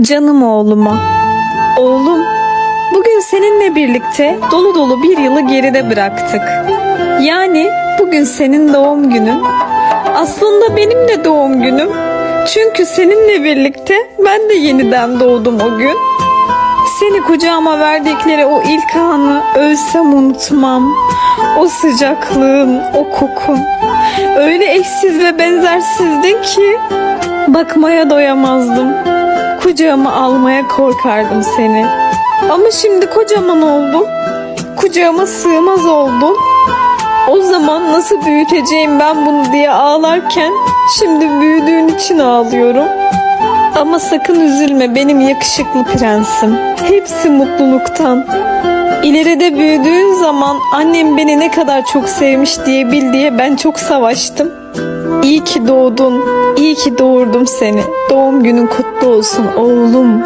Canım oğluma. Oğlum, bugün seninle birlikte dolu dolu bir yılı geride bıraktık. Yani bugün senin doğum günün. Aslında benim de doğum günüm. Çünkü seninle birlikte ben de yeniden doğdum o gün. Seni kucağıma verdikleri o ilk anı ölsem unutmam. O sıcaklığın, o kokun. Öyle eşsiz ve benzersizdin ki bakmaya doyamazdım. Kucağıma almaya korkardım seni. Ama şimdi kocaman oldun. Kucağıma sığmaz oldun. O zaman nasıl büyüteceğim ben bunu diye ağlarken şimdi büyüdüğün için ağlıyorum. Ama sakın üzülme benim yakışıklı prensim. Hepsi mutluluktan. İleride büyüdüğün zaman annem beni ne kadar çok sevmiş diye bil diye ben çok savaştım. İyi ki doğdun. İyi ki doğurdum seni. Doğum günün kutlu olsun oğlum.